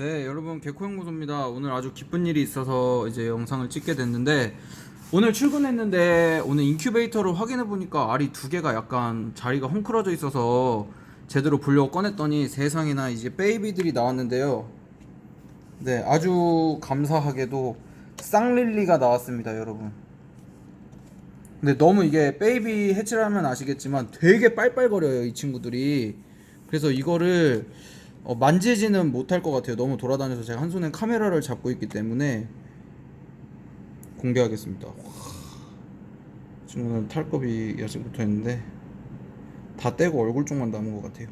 네, 여러분 개코연구소입니다. 오늘 아주 기쁜 일이 있어서 이제 영상을 찍게 됐는데 오늘 출근했는데 오늘 인큐베이터를 확인해 보니까 알이 두 개가 약간 자리가 헝클어져 있어서 제대로 보려고 꺼냈더니 세상에나 이제 베이비들이 나왔는데요. 네, 아주 감사하게도 쌍릴리가 나왔습니다, 여러분. 근데 너무 이게 베이비 해치를 하면 아시겠지만 되게 빨빨거려요, 이 친구들이. 그래서 이거를 어, 만지지는 못할 것 같아요. 너무 돌아다녀서 제가 한 손에 카메라를 잡고 있기 때문에 공개하겠습니다. 와, 친구는 탈겁이 아직 있는데 다 떼고 얼굴 쪽만 남은 것 같아요.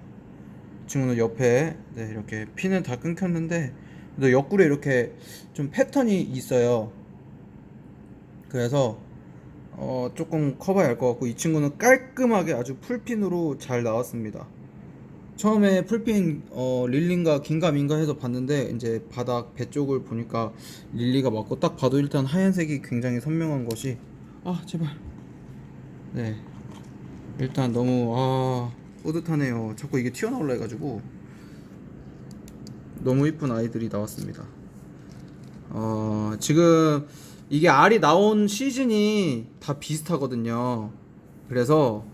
친구는 옆에 네, 이렇게 피는 다 끊겼는데 또 옆구리에 이렇게 좀 패턴이 있어요. 그래서 어, 조금 커봐야 할 것 같고 이 친구는 깔끔하게 아주 풀핀으로 잘 나왔습니다. 처음에 풀핀 어, 릴린가 긴가민가 해서 봤는데 이제 바닥 배 쪽을 보니까 릴리가 맞고 딱 봐도 일단 하얀색이 굉장히 선명한 것이. 아 제발. 네. 일단 너무 아 뿌듯하네요. 자꾸 이게 튀어나올라 해가지고. 너무 이쁜 아이들이 나왔습니다. 어 지금 이게 알이 나온 시즌이 다 비슷하거든요. 그래서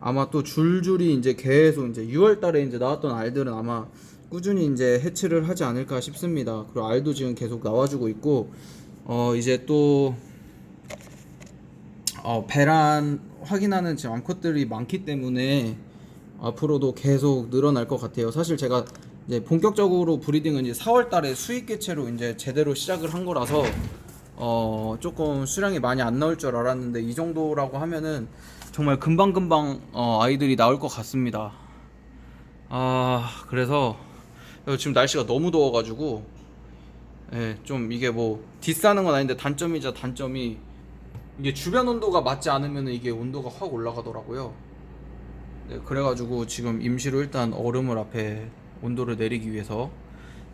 아마 또 줄줄이 이제 계속 이제 6월 달에 이제 나왔던 알들은 아마 꾸준히 이제 해치를 하지 않을까 싶습니다. 그리고 알도 지금 계속 나와주고 있고 어 이제 또 어, 배란 확인하는 지금 암컷들이 많기 때문에 앞으로도 계속 늘어날 것 같아요. 사실 제가 이제 본격적으로 브리딩은 이제 4월 달에 수익 개체로 이제 제대로 시작을 한 거라서 어 조금 수량이 많이 안 나올 줄 알았는데 이 정도라고 하면은 정말 금방금방 어, 아이들이 나올 것 같습니다. 아 그래서 지금 날씨가 너무 더워가지고 예, 좀 이게 뭐 디스하는 건 아닌데 단점이자 단점이 이게 주변 온도가 맞지 않으면 이게 온도가 확 올라가더라고요. 네, 그래가지고 지금 임시로 일단 얼음을 앞에 온도를 내리기 위해서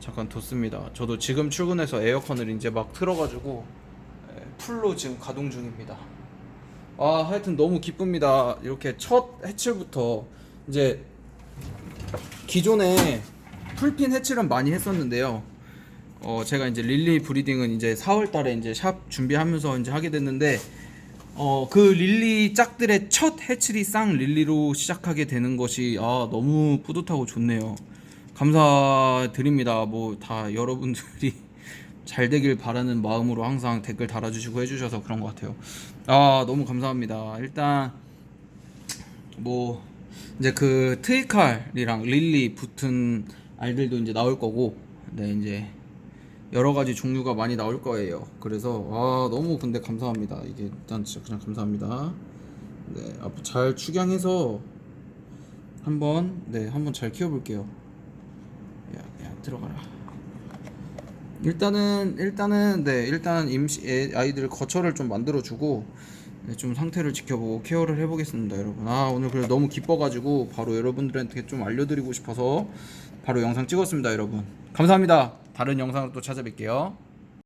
잠깐 뒀습니다. 저도 지금 출근해서 에어컨을 이제 막 틀어가지고 예, 풀로 지금 가동 중입니다. 아 하여튼 너무 기쁩니다. 이렇게 첫 해칠부터 이제 기존에 풀핀 해칠은 많이 했었는데요. 어 제가 이제 릴리 브리딩은 이제 4월 달에 이제 샵 준비하면서 이제 하게 됐는데 어 그 릴리 짝들의 첫 해칠이 쌍 릴리로 시작하게 되는 것이 아 너무 뿌듯하고 좋네요. 감사드립니다. 뭐 다 여러분들이 잘 되길 바라는 마음으로 항상 댓글 달아주시고 해주셔서 그런 것 같아요. 아 너무 감사합니다. 일단 뭐 이제 그 트이칼이랑 릴리 붙은 알들도 이제 나올 거고, 네 이제 여러 가지 종류가 많이 나올 거예요. 그래서 아 너무 근데 감사합니다. 이게 일단 진짜 그냥 감사합니다. 네 앞으로 잘 축양해서 한번 네 한번 잘 키워볼게요. 야, 야 들어가라. 일단은 일단은 네 일단 임시 애- 아이들 거처를 좀 만들어 주고 네, 좀 상태를 지켜보고 케어를 해보겠습니다 여러분. 아 오늘 그래 너무 기뻐가지고 바로 여러분들한테 좀 알려드리고 싶어서 바로 영상 찍었습니다 여러분. 감사합니다. 다른 영상으로 또 찾아뵐게요